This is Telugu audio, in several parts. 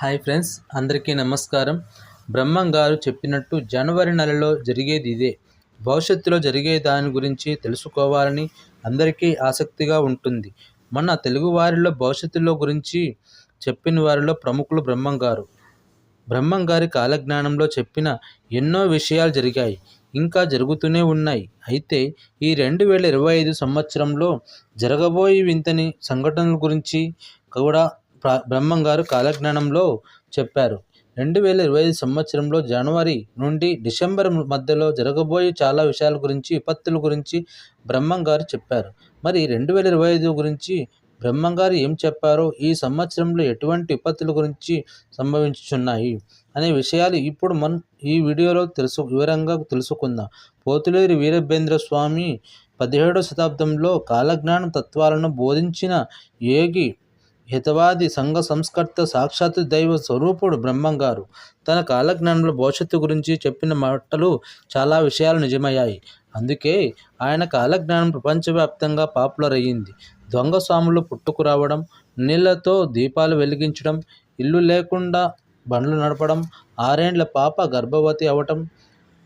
హాయ్ ఫ్రెండ్స్ అందరికీ నమస్కారం. బ్రహ్మం గారు చెప్పినట్టు జనవరి నెలలో జరిగేది ఇదే. భవిష్యత్తులో జరిగే దాని గురించి తెలుసుకోవాలని అందరికీ ఆసక్తిగా ఉంటుంది. మన తెలుగు వారిలో భవిష్యత్తులో గురించి చెప్పిన వారిలో ప్రముఖులు బ్రహ్మం గారు. బ్రహ్మం గారి కాలజ్ఞానంలో చెప్పిన ఎన్నో విషయాలు జరిగాయి. ఇంకా జరుగుతూనే ఉన్నాయి. అయితే ఈ రెండు వేల ఇరవై ఐదు సంవత్సరంలో జరగబోయే వింతని సంఘటనల గురించి కూడా బ్రహ్మం గారు కాలజ్ఞానంలో చెప్పారు. రెండు వేల ఇరవై ఐదు సంవత్సరంలో జనవరి నుండి డిసెంబర్ మధ్యలో జరగబోయే చాలా విషయాల గురించి విపత్తుల గురించి బ్రహ్మం గారు చెప్పారు. మరి రెండు వేల ఇరవై ఐదు గురించి బ్రహ్మం గారు ఏం చెప్పారో ఈ సంవత్సరంలో ఎటువంటి విపత్తుల గురించి సంభవించుచున్నాయి అనే విషయాలు ఇప్పుడు మనం ఈ వీడియోలో తెలుసు వివరంగా తెలుసుకుందాం. పోతులేరు వీరభేంద్ర స్వామి పదిహేడవ శతాబ్దంలో కాలజ్ఞాన తత్వాలను బోధించిన యోగి హితవాది సంఘ సంస్కర్త సాక్షాత్ దైవ స్వరూపుడు బ్రహ్మం గారు తన కాలజ్ఞానంలో భవిష్యత్తు గురించి చెప్పిన మాటలు చాలా విషయాలు నిజమయ్యాయి. అందుకే ఆయన కాలజ్ఞానం ప్రపంచవ్యాప్తంగా పాపులర్ అయ్యింది దొంగ స్వాములు పుట్టుకురావడం నీళ్ళతో దీపాలు వెలిగించడం ఇల్లు లేకుండా బండ్లు నడపడం ఆరేండ్ల పాప గర్భవతి అవ్వటం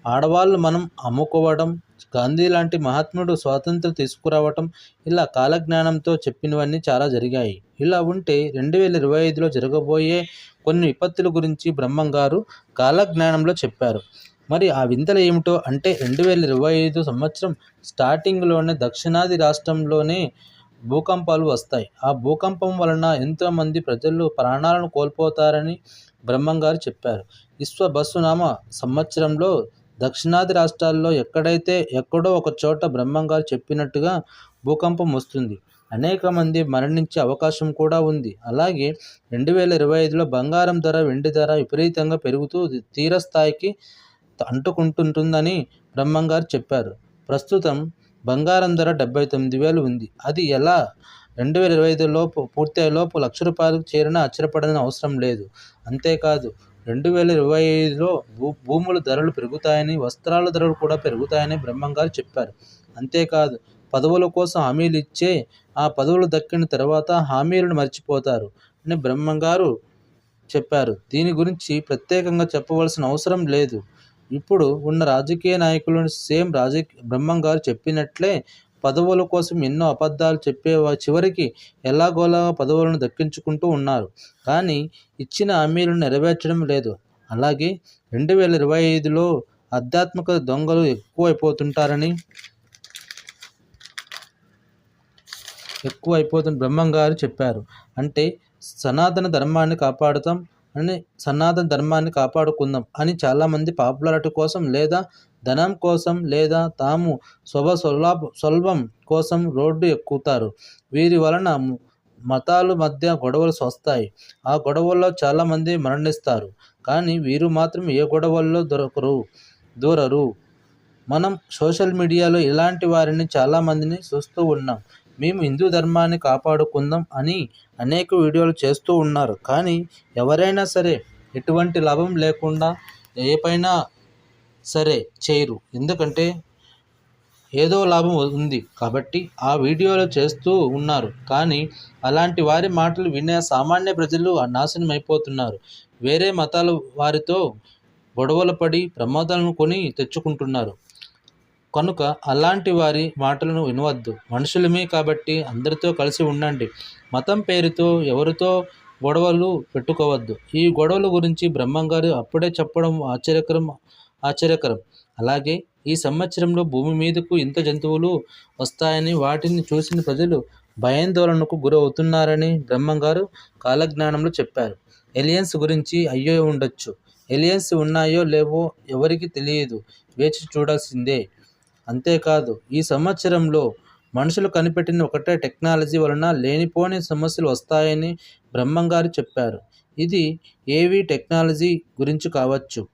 ఆడవాళ్ళు మనం అమ్ముకోవడం గాంధీ లాంటి మహాత్ముడు స్వాతంత్రం తీసుకురావటం ఇలా కాలజ్ఞానంతో చెప్పినవన్నీ చాలా జరిగాయి. ఇలా ఉంటే రెండు వేల ఇరవై ఐదులో జరగబోయే కొన్ని విపత్తుల గురించి బ్రహ్మం గారు కాలజ్ఞానంలో చెప్పారు. మరి ఆ వింతలు ఏమిటో అంటే రెండు వేల ఇరవై ఐదు సంవత్సరం స్టార్టింగ్లోనే దక్షిణాది రాష్ట్రంలోనే భూకంపాలు వస్తాయి. ఆ భూకంపం వలన ఎంతోమంది ప్రజలు ప్రాణాలను కోల్పోతారని బ్రహ్మం గారు చెప్పారు. విశ్వ బస్సునామ సంవత్సరంలో దక్షిణాది రాష్ట్రాల్లో ఎక్కడైతే ఎక్కడో ఒక చోట బ్రహ్మంగారు చెప్పినట్టుగా భూకంపం వస్తుంది. అనేక మంది మరణించే అవకాశం కూడా ఉంది. అలాగే రెండు వేల ఇరవై ఐదులో బంగారం ధర వెండి ధర విపరీతంగా పెరుగుతూ తీరస్థాయికి అంటుకుంటుంటుందని బ్రహ్మంగారు చెప్పారు. ప్రస్తుతం బంగారం ధర డెబ్బై తొమ్మిది వేలు ఉంది. అది ఎలా? రెండు వేల ఇరవై ఐదు లోపు పూర్తయ్యే లోపు లక్ష రూపాయలకు చేరినా ఆశ్చర్యపడని అవసరం లేదు. అంతేకాదు రెండు వేల ఇరవై ఐదులో భూ భూముల ధరలు పెరుగుతాయని వస్త్రాల ధరలు కూడా పెరుగుతాయని బ్రహ్మంగారు చెప్పారు. అంతేకాదు పదవుల కోసం హామీలు ఇచ్చే ఆ పదవులు దక్కిన తర్వాత హామీలను మర్చిపోతారు అని బ్రహ్మంగారు చెప్పారు. దీని గురించి ప్రత్యేకంగా చెప్పవలసిన అవసరం లేదు. ఇప్పుడు ఉన్న రాజకీయ నాయకులను సేమ్ రాజకీయ బ్రహ్మంగారు చెప్పినట్లే పదవుల కోసం ఎన్నో అబద్ధాలు చెప్పే చివరికి ఎలాగోలా పదవులను దక్కించుకుంటూ ఉన్నారు. కానీ ఇచ్చిన హామీలను నెరవేర్చడం లేదు. అలాగే రెండు వేల ఇరవై ఐదులో ఆధ్యాత్మిక దొంగలు ఎక్కువైపోతుంటారని ఎక్కువ అయిపోతున్న బ్రహ్మం గారు చెప్పారు. అంటే సనాతన ధర్మాన్ని కాపాడుతాం అని సనాతన ధర్మాన్ని కాపాడుకుందాం అని చాలామంది పాపులారిటీ కోసం లేదా ధనం కోసం లేదా తాము స్వభ స్వలాభ స్వల్భం కోసం రోడ్డు ఎక్కుతారు. వీరి వలన మతాల మధ్య గొడవలు వస్తాయి ఆ గొడవల్లో చాలామంది మరణిస్తారు. కానీ వీరు మాత్రం ఏ గొడవల్లో దొరకరు దూరరు. మనం సోషల్ మీడియాలో ఇలాంటి వారిని చాలామందిని చూస్తూ ఉన్నాం. మేము హిందూ ధర్మాన్ని కాపాడుకుందాం అని అనేక వీడియోలు చేస్తూ ఉన్నారు. కానీ ఎవరైనా సరే ఎటువంటి లాభం లేకుండా ఏ పైన సరే చేయరు. ఎందుకంటే ఏదో లాభం ఉంది కాబట్టి ఆ వీడియోలు చేస్తూ ఉన్నారు. కానీ అలాంటి వారి మాటలు వినే సామాన్య ప్రజలు నాశనం అయిపోతున్నారు వేరే మతాల వారితో గొడవలు పడి ప్రమాదాలను కొని తెచ్చుకుంటున్నారు. కనుక అలాంటి వారి మాటలను వినవద్దు. మనుషులమే కాబట్టి అందరితో కలిసి ఉండండి. మతం పేరుతో ఎవరితో గొడవలు పెట్టుకోవద్దు. ఈ గొడవల గురించి బ్రహ్మంగారు అప్పుడే చెప్పడం ఆశ్చర్యకరం ఆశ్చర్యకరం. అలాగే ఈ సంవత్సరంలో భూమి మీదకు ఇంత జంతువులు వస్తాయని వాటిని చూసిన ప్రజలు భయాందోళనకు గురవుతున్నారని బ్రహ్మంగారు కాలజ్ఞానంలో చెప్పారు. ఎలియన్స్ గురించి అయ్యో ఉండొచ్చు. ఎలియన్స్ ఉన్నాయో లేవో ఎవరికి తెలియదు. వేచి చూడాల్సిందే. అంతేకాదు ఈ సంవత్సరంలో మనుషులు కనిపెట్టిన ఒకటే టెక్నాలజీ వలన లేనిపోని సమస్యలు వస్తాయని బ్రహ్మంగారు చెప్పారు. ఇది ఏవి టెక్నాలజీ గురించి కావచ్చు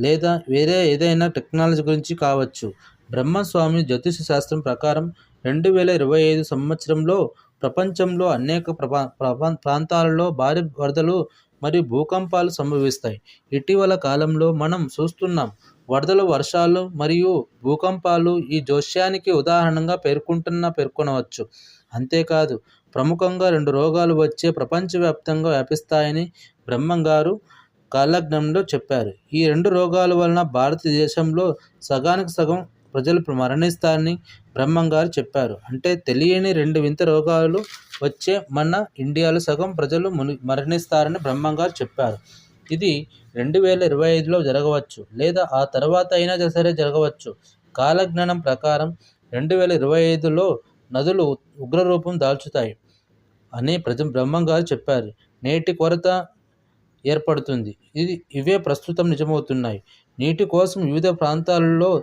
లేదా వేరే ఏదైనా టెక్నాలజీ గురించి కావచ్చు. బ్రహ్మస్వామి జ్యోతిష శాస్త్రం ప్రకారం రెండు వేల ఇరవై ఐదు సంవత్సరంలో ప్రపంచంలో అనేక ప్రపా ప్రపా- ప్రాంతాలలో భారీ వరదలు మరియు భూకంపాలు సంభవిస్తాయి. ఇటీవల కాలంలో మనం చూస్తున్నాం వరదలు వర్షాలు మరియు భూకంపాలు ఈ జోస్యానికి ఉదాహరణగా పేర్కొంటున్న పేర్కొనవచ్చు. అంతేకాదు ప్రముఖంగా రెండు రోగాలు వచ్చే ప్రపంచవ్యాప్తంగా వ్యాపిస్తాయని బ్రహ్మంగారు కాలజ్ఞంలో చెప్పారు. ఈ రెండు రోగాల వలన భారతదేశంలో సగానికి సగం ప్రజలు మరణిస్తారని బ్రహ్మంగారు చెప్పారు. అంటే తెలియని రెండు వింత రోగాలు వచ్చే మన ఇండియాలో సగం ప్రజలు ముని మరణిస్తారని బ్రహ్మంగారు చెప్పారు. ఇది రెండు వేల ఇరవై ఐదులో జరగవచ్చు లేదా ఆ తర్వాత అయినా సరే జరగవచ్చు. కాలజ్ఞానం ప్రకారం రెండు వేల ఇరవై ఐదులో నదులు ఉగ్రరూపం దాల్చుతాయి అని ప్రజ బ్రహ్మంగారు చెప్పారు. నేటి కొరత ఏర్పడుతుంది. ఇది ఇవే ప్రస్తుతం నిజమవుతున్నాయి. నీటి కోసం వివిధ ప్రాంతాలలో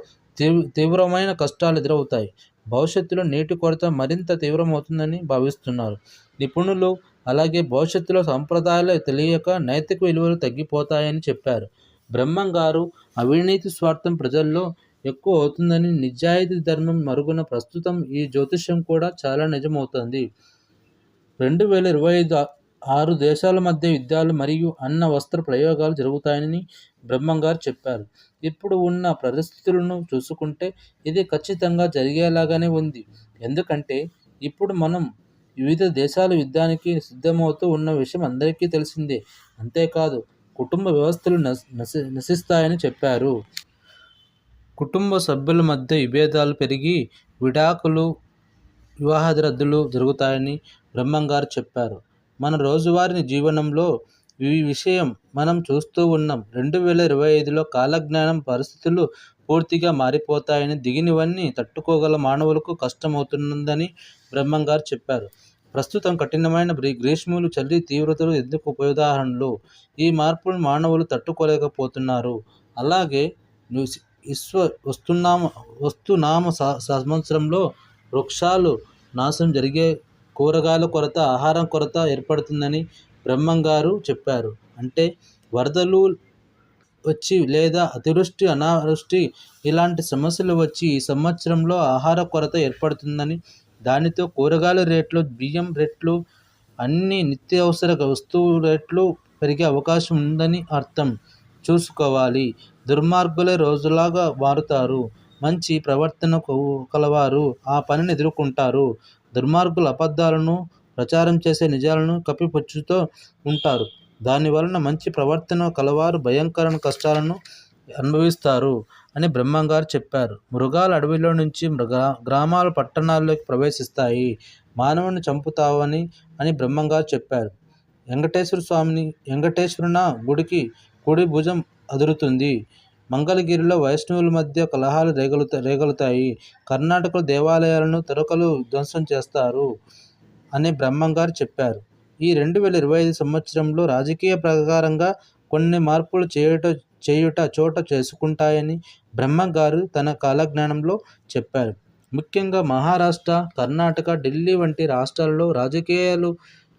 తీవ్రమైన కష్టాలు ఎదురవుతాయి. భవిష్యత్తులో నీటి కొరత మరింత తీవ్రమవుతుందని భావిస్తున్నారు. నిపుణులు అలాగే భవిష్యత్తులో సంప్రదాయాలు తెలియక నైతిక విలువలు తగ్గిపోతాయని చెప్పారు. బ్రహ్మం గారు అవినీతి స్వార్థం ప్రజల్లో ఎక్కువ అవుతుందని నిజాయితీ ధర్మం మరుగున ప్రస్తుతం ఈ జ్యోతిష్యం కూడా చాలా నిజమవుతుంది. రెండు వేల ఇరవై ఐదు ఆరు దేశాల మధ్య యుద్ధాలు మరియు అన్న వస్త్ర ప్రయోగాలు జరుగుతాయని బ్రహ్మంగారు చెప్పారు. ఇప్పుడు ఉన్న పరిస్థితులను చూసుకుంటే ఇది ఖచ్చితంగా జరిగేలాగానే ఉంది. ఎందుకంటే ఇప్పుడు మనం వివిధ దేశాల యుద్ధానికి సిద్ధమవుతూ ఉన్న విషయం అందరికీ తెలిసిందే. అంతేకాదు కుటుంబ వ్యవస్థలు నశి నశిస్తాయని చెప్పారు. కుటుంబ సభ్యుల మధ్య విభేదాలు పెరిగి విడాకులు వివాహ రద్దులు జరుగుతాయని బ్రహ్మంగారు చెప్పారు. మన రోజువారీ జీవనంలో ఈ విషయం మనం చూస్తూ ఉన్నాం. రెండు వేల ఇరవై ఐదులో కాలజ్ఞానం పరిస్థితులు పూర్తిగా మారిపోతాయని దిగినవన్నీ తట్టుకోగల మానవులకు కష్టమవుతుందని బ్రహ్మంగారు చెప్పారు. ప్రస్తుతం కఠినమైన గ్రీష్ములు చలి తీవ్రతలు ఎందుకు ఉదాహరణలు ఈ మార్పులను మానవులు తట్టుకోలేకపోతున్నారు. అలాగే విశ్వ వస్తున్నామ వస్తున్నామ సంవత్సరంలో వృక్షాలు నాశనం జరిగే కూరగాయల కొరత ఆహారం కొరత ఏర్పడుతుందని బ్రహ్మంగారు చెప్పారు. అంటే వరదలు వచ్చి లేదా అతివృష్టి అనావృష్టి ఇలాంటి సమస్యలు వచ్చి ఈ సంవత్సరంలో ఆహార కొరత ఏర్పడుతుందని దానితో కూరగాయల రేట్లు బియ్యం రేట్లు అన్ని నిత్యావసర వస్తువు రేట్లు పెరిగే అవకాశం ఉందని అర్థం. చూసుకోవాలి. దుర్మార్గులే రోజులాగా మారుతారు. మంచి ప్రవర్తన కలవారు. ఆ పనిని ఎదుర్కొంటారు. దుర్మార్గుల అబద్ధాలను ప్రచారం చేసే నిజాలను కప్పిపుచ్చుతూ ఉంటారు. దానివలన మంచి ప్రవర్తన కలవారు భయంకర కష్టాలను అనుభవిస్తారు అని బ్రహ్మంగారు చెప్పారు. మృగాలు అడవిలో నుంచి మృగ గ్రామాలు పట్టణాల్లోకి ప్రవేశిస్తాయి. మానవుని చంపుతావని అని బ్రహ్మంగారు చెప్పారు. వెంకటేశ్వర స్వామిని వెంకటేశ్వరున గుడికి కుడి భుజం అదురుతుంది. మంగళగిరిలో వైష్ణవుల మధ్య కలహాలు రేగలుతా రేగలుతాయి. కర్ణాటకలో దేవాలయాలను తురకలు ధ్వంసం చేస్తారు అని బ్రహ్మంగారు చెప్పారు. ఈ రెండు వేల ఇరవై ఐదు సంవత్సరంలో రాజకీయ ప్రకారంగా కొన్ని మార్పులు చేయుట చేయుట చోట చేసుకుంటాయని బ్రహ్మగారు తన కాలజ్ఞానంలో చెప్పారు. ముఖ్యంగా మహారాష్ట్ర కర్ణాటక ఢిల్లీ వంటి రాష్ట్రాల్లో రాజకీయాలు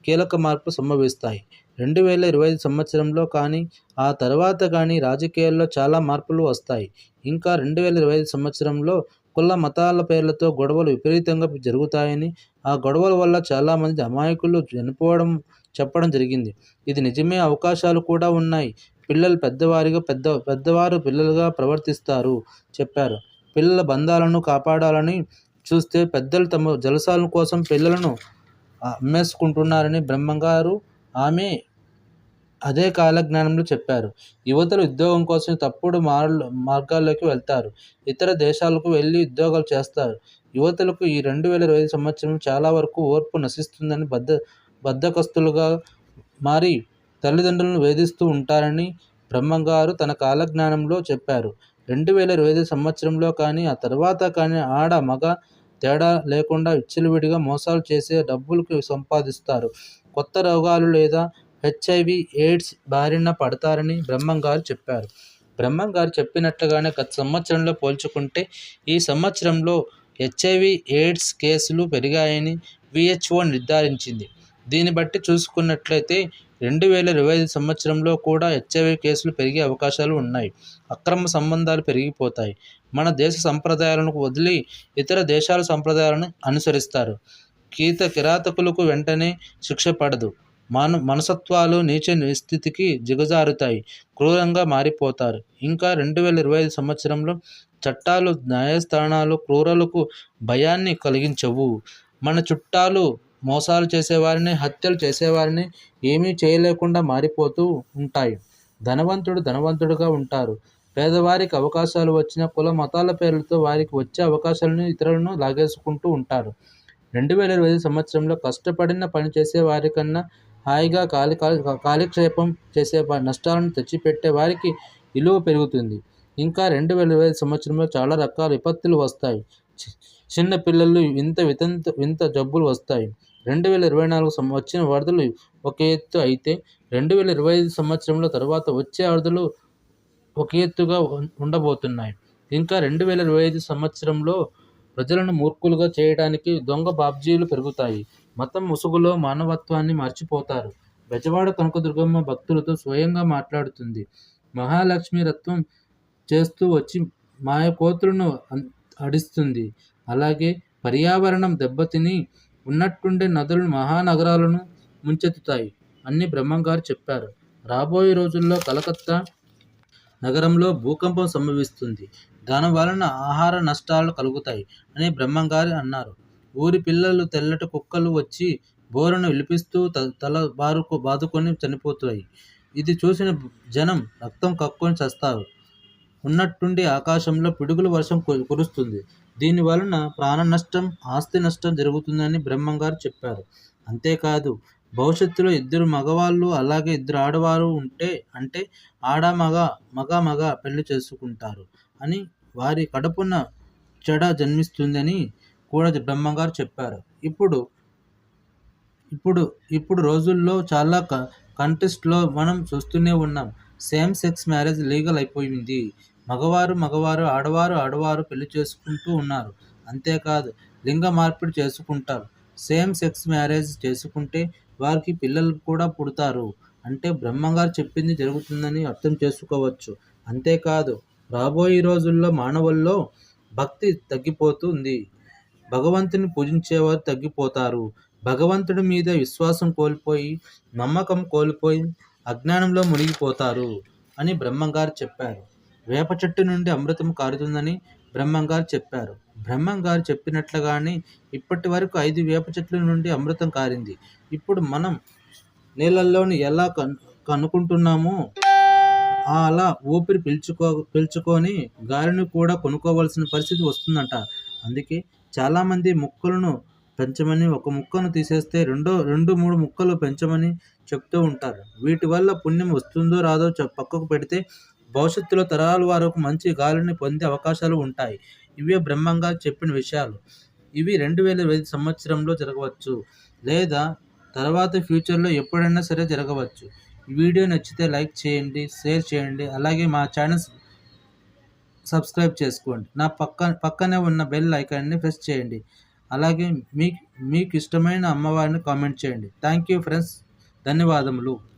కీలక మార్పులు సంభవిస్తాయి. రెండు వేల ఇరవై ఐదు సంవత్సరంలో కానీ ఆ తర్వాత కానీ రాజకీయాల్లో చాలా మార్పులు వస్తాయి. ఇంకా రెండు వేల ఇరవై ఐదు సంవత్సరంలో కుల మతాల పేర్లతో గొడవలు విపరీతంగా జరుగుతాయని ఆ గొడవల వల్ల చాలామంది అమాయకులు చనిపోవడం చెప్పడం జరిగింది. ఇది నిజమే అవకాశాలు కూడా ఉన్నాయి. పిల్లలు పెద్దవారిగా పెద్ద పెద్దవారు పిల్లలుగా ప్రవర్తిస్తారు చెప్పారు. పిల్లల బంధాలను కాపాడాలని చూస్తే పెద్దలు తమ జలసాల కోసం పిల్లలను అమ్మేసుకుంటున్నారని బ్రహ్మంగారు ఆమె అదే కాలజ్ఞానంలో చెప్పారు. యువతలు ఉద్యోగం కోసం తప్పుడు మార్లు మార్గాల్లోకి వెళ్తారు. ఇతర దేశాలకు వెళ్ళి ఉద్యోగాలు చేస్తారు. యువతలకు ఈ రెండు వేల ఇరవై ఐదు సంవత్సరం చాలా వరకు ఓర్పు నశిస్తుందని బద్ద బద్దకస్తులుగా మారి తల్లిదండ్రులను వేధిస్తూ ఉంటారని బ్రహ్మంగారు తన కాలజ్ఞానంలో చెప్పారు. రెండు వేల ఇరవై ఐదు సంవత్సరంలో కానీ ఆ తర్వాత కానీ ఆడ మగ తేడా లేకుండా విచ్చలవిడిగా మోసాలు చేసే డబ్బులకు సంపాదిస్తారు. కొత్త రోగాలు లేదా హెచ్ఐవి ఎయిడ్స్ బారిన పడతారని బ్రహ్మంగారు చెప్పారు. బ్రహ్మం గారు చెప్పినట్లుగానే గత సంవత్సరంలో పోల్చుకుంటే ఈ సంవత్సరంలో హెచ్ఐవి ఎయిడ్స్ కేసులు పెరిగాయని విహెచ్ఓ నిర్ధారించింది. దీన్ని బట్టి చూసుకున్నట్లయితే రెండు వేల ఇరవై ఐదు సంవత్సరంలో కూడా హెచ్ఐవి కేసులు పెరిగే అవకాశాలు ఉన్నాయి. అక్రమ సంబంధాలు పెరిగిపోతాయి. మన దేశ సంప్రదాయాలను వదిలి ఇతర దేశాల సంప్రదాయాలను అనుసరిస్తారు. కీత కిరాతకులకు వెంటనే శిక్ష పడదు. మన మనసత్వాలు నీచ స్థితికి దిగజారుతాయి క్రూరంగా మారిపోతారు. ఇంకా రెండు వేల ఇరవై ఐదు సంవత్సరంలో చట్టాలు న్యాయస్థానాలు క్రూరలకు భయాన్ని కలిగించవు. మన చుట్టాలు మోసాలు చేసేవారిని హత్యలు చేసేవారిని ఏమీ చేయలేకుండా మారిపోతూ ఉంటాయి. ధనవంతుడు ధనవంతుడుగా ఉంటారు. పేదవారికి అవకాశాలు వచ్చిన కుల మతాల పేర్లతో వారికి వచ్చే అవకాశాలను ఇతరులను లాగేసుకుంటూ ఉంటారు. రెండు వేల ఇరవై ఐదు సంవత్సరంలో కష్టపడిన పని చేసే వారికన్నా హాయిగా కాలి కాలక్షేపం చేసే నష్టాలను తెచ్చిపెట్టే వారికి విలువ పెరుగుతుంది. ఇంకా రెండు వేల ఇరవై ఐదు సంవత్సరంలో చాలా రకాల విపత్తులు వస్తాయి. చిన్న పిల్లలు వింత వితంత వింత జబ్బులు వస్తాయి. రెండు వేల ఇరవై నాలుగు వచ్చిన వరదలు ఒక ఎత్తు అయితే రెండు వేల ఇరవై ఐదు సంవత్సరంలో తర్వాత వచ్చే వరదలు ఒక ఎత్తుగా ఉండబోతున్నాయి. ఇంకా రెండు వేల ఇరవై ఐదు సంవత్సరంలో ప్రజలను మూర్ఖులుగా చేయడానికి దొంగ బాబ్జీలు పెరుగుతాయి. మతం ముసుగులో మానవత్వాన్ని మర్చిపోతారు. బెజవాడ కనకదుర్గమ్మ భక్తులతో స్వయంగా మాట్లాడుతుంది. మహాలక్ష్మి రత్వం చేస్తూ వచ్చి మాయ కోతులను అడిస్తుంది. అలాగే పర్యావరణం దెబ్బతిని ఉన్నట్టుండే నదులు మహానగరాలను ముంచెత్తుతాయి అని బ్రహ్మంగారు చెప్పారు. రాబోయే రోజుల్లో కలకత్తా నగరంలో భూకంపం సంభవిస్తుంది. దాని వలన ఆహార నష్టాలు కలుగుతాయి అని బ్రహ్మంగారు అన్నారు. ఊరి పిల్లలు తెల్లటి కుక్కలు వచ్చి బోరను విలిపిస్తూ తల బారుకు బాదుకొని చనిపోతాయి. ఇది చూసిన జనం రక్తం కక్కుని చస్తారు. ఉన్నట్టుండి ఆకాశంలో పిడుగుల వర్షం కురుస్తుంది. దీని వలన ప్రాణ నష్టం ఆస్తి నష్టం జరుగుతుందని బ్రహ్మంగారు చెప్పారు. అంతేకాదు భవిష్యత్తులో ఇద్దరు మగవాళ్ళు అలాగే ఇద్దరు ఆడవారు ఉంటే అంటే ఆడ మగ మగ మగ పెళ్ళి చేసుకుంటారు అని వారి కడుపున చెడ జన్మిస్తుందని కూడా బ్రహ్మంగారు చెప్పారు. ఇప్పుడు ఇప్పుడు ఇప్పుడు రోజుల్లో చాలా క కంట్రీస్లో మనం చూస్తూనే ఉన్నాం. సేమ్ సెక్స్ మ్యారేజ్ లీగల్ అయిపోయింది. మగవారు మగవారు ఆడవారు ఆడవారు పెళ్ళి చేసుకుంటూ ఉన్నారు. అంతేకాదు లింగ మార్పిడి చేసుకుంటారు. సేమ్ సెక్స్ మ్యారేజ్ చేసుకుంటే వారికి పిల్లలు కూడా పుడతారు. అంటే బ్రహ్మంగారు చెప్పింది జరుగుతుందని అర్థం చేసుకోవచ్చు. అంతేకాదు రాబోయే రోజుల్లో మానవుల్లో భక్తి తగ్గిపోతుంది. భగవంతుని పూజించేవారు తగ్గిపోతారు. భగవంతుడి మీద విశ్వాసం కోల్పోయి నమ్మకం కోల్పోయి అజ్ఞానంలో మునిగిపోతారు అని బ్రహ్మంగారు చెప్పారు. వేప చెట్టు నుండి అమృతం కారుతుందని బ్రహ్మంగారు చెప్పారు. బ్రహ్మంగారు చెప్పినట్లుగానే ఇప్పటి వరకు ఐదు వేప చెట్ల నుండి అమృతం కారింది. ఇప్పుడు మనం నీళ్ళల్లోని ఎలా కన్ కనుక్కుంటున్నామో అలా ఊపిరి పీల్చుకో పీల్చుకొని గాలిని కూడా కొనుక్కోవాల్సిన పరిస్థితి వస్తుందంట. అందుకే చాలామంది మొక్కలను పెంచమని ఒక ముక్కను తీసేస్తే రెండో రెండు మూడు ముక్కలు పెంచమని చెప్తూ ఉంటారు. వీటి వల్ల పుణ్యం వస్తుందో రాదో పక్కకు పెడితే భవిష్యత్తులో తరాల వరకు మంచి గాలిని పొందే అవకాశాలు ఉంటాయి. ఇవే బ్రహ్మంగా చెప్పిన విషయాలు. ఇవి రెండు వేల ఇరవై సంవత్సరంలో జరగవచ్చు. లేదా తర్వాత ఫ్యూచర్లో ఎప్పుడైనా సరే జరగవచ్చు. వీడియో నచ్చితే లైక్ చేయండి షేర్ చేయండి. అలాగే మా ఛానల్స్ సబ్స్క్రైబ్ చేసుకోండి. నా పక్క పక్కనే ఉన్న బెల్ ఐకాన్ని ప్రెస్ చేయండి. అలాగే మీకు మీకు ఇష్టమైన అమ్మవారిని కామెంట్ చేయండి. థ్యాంక్ యూ ఫ్రెండ్స్ ధన్యవాదములు.